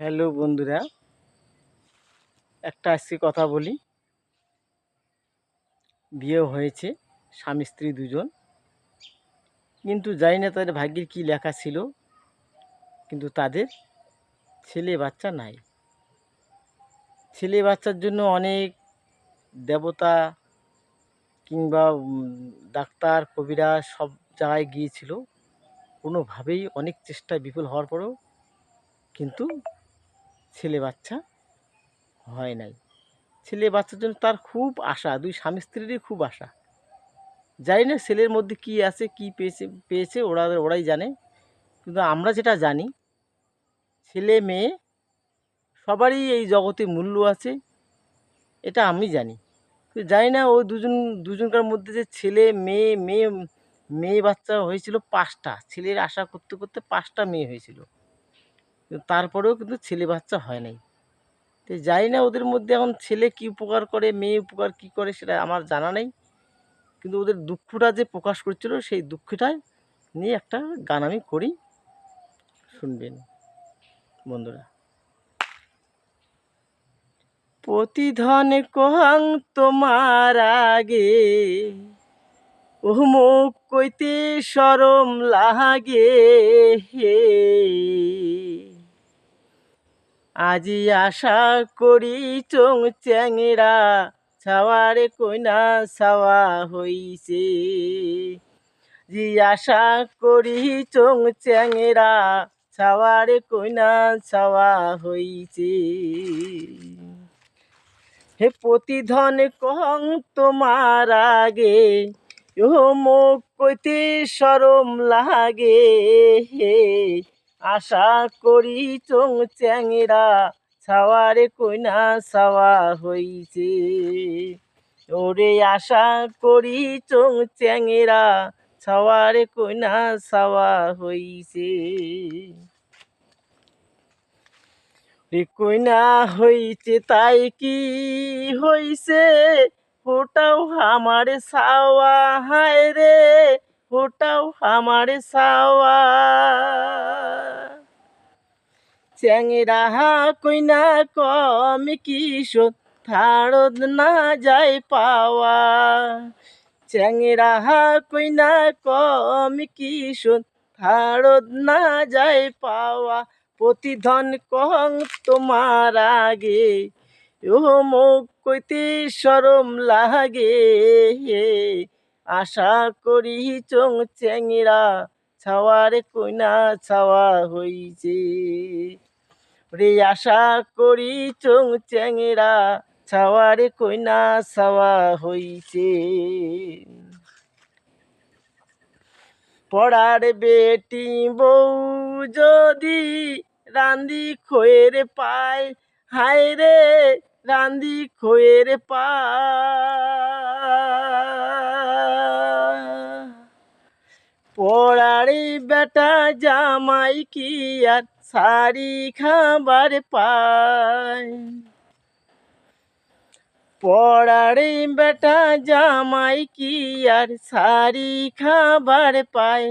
Hello বন্ধুরা, একটা আজকে কথা বলি। বিয়ে হয়েছে, স্বামী স্ত্রী দুজন। কিন্তু জানি না তাদের ভাগ্যের কী লেখা ছিল, কিন্তু তাদের ছেলে বাচ্চা নাই। ছেলে বাচ্চার জন্য অনেক দেবতা কিংবা ডাক্তার কবিরা সব জায়গায় গিয়েছিল। কোনোভাবেই অনেক চেষ্টা বিফল হওয়ার পরেও কিন্তু ছেলে বাচ্চা হয় নাই। ছেলে বাচ্চার জন্য তার খুব আশা, দুই স্বামী স্ত্রীরই খুব আশা। জানি না ছেলের মধ্যে কি আছে, কি পেয়েছে পেয়েছে, ওরা, ওরাই জানে। কিন্তু আমরা যেটা জানি, ছেলে, মেয়ে, সবারই এই জগতে মূল্য আছে, এটা আমি জানি। জানি না ওই দুজন, দুজনকার মধ্যে যে ছেলে, মেয়ে মেয়ে মেয়ে বাচ্চা হয়েছিল পাঁচটা। ছেলের আশা করতে করতে পাঁচটা মেয়ে হয়েছিল। কিন্তু তারপরেও কিন্তু ছেলে বাচ্চা হয় নাই। তো জানি না ওদের মধ্যে এখন ছেলে কী উপকার করে, মেয়ে উপকার কী করে সেটা আমার জানা নেই। কিন্তু ওদের দুঃখটা যে প্রকাশ করছিল সেই দুঃখটাই নিয়ে একটা গান আমি করি। শুনবেন বন্ধুরা। প্রতিধন কহাং তোমার আগে ও মুখ কইতে সরম লাগে হে। আজি আশা করি চোং চ্যাংরা ছাওয়ারে কইনা ছাওয়া হইছে। জি আশা করি চোং চ্যাংরা ছাওয়ারে কইনা ছাওয়া হইছে। হে প্রতিধন কহং তোমার আগে ও মুখ কইতে সরম লাগে। হে আশা করি চোং চ্যাংরা ছাওয়ারে কইনা ছাওয়া হইছে। ওরে আশা করি চোং চ্যাংরা ছাওয়ারে কইনা ছাওয়া হইছে। রে কইনা হইছে তাই কি হইছে? ওটাও আমার সাওয়া হায় রে। ওটাও আমার সাওয়া চ্যাংরা কইনা কম কিশোর থাড়দ না যায় পাওয়া। চ্যাংরা কইনা কম কিশোর থাড়দ না যায় পাওয়া। প্রতিধন কং তোমার আগে, ও মুখ কইতে সরম লাগে। আশা করি চোং চ্যাংরা ছাওয়ার কইনা ছাওয়া হইছে। রে আশা করি চোং চ্যাংরা ছাওয়ার কইনা ছাওয়া হইছে। পড়ার বেটি বউ যদি রান্দি খোয়ের পায়, হায় রে রান্দি খোয়ের পায় পড়ারে বেটা জামাই কি আর সারি খাবার পায়? পড়ারে বেটা জামাই কি আর সারি খাবার পায়?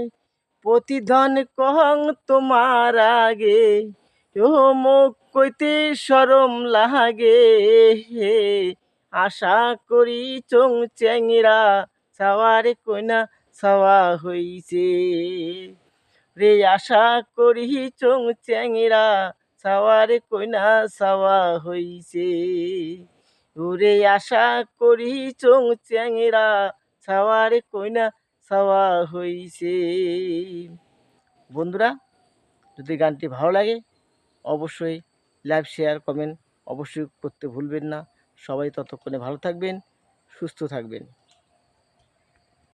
প্রতিধন কহং তোমার আগে ও মুখ কইতে সরম লাগে। আশা করি চোং চ্যাংরা ছাওয়ারে কইনা ছাওয়া হইছে। রে আশা করি চোং চ্যাংরা, ছাওয়ারে কইনা ছাওয়া হইছে। ওরে আশা করি চোং চ্যাংরা, ছাওয়ারে কইনা ছাওয়া হইছে। বন্ধুরা, যদি গানটি ভালো লাগে, অবশ্যই লাইভ শেয়ার, কমেন্ট অবশ্যই করতে ভুলবেন না। সবাই ততক্ষণে ভালো থাকবেন, সুস্থ থাকবেন।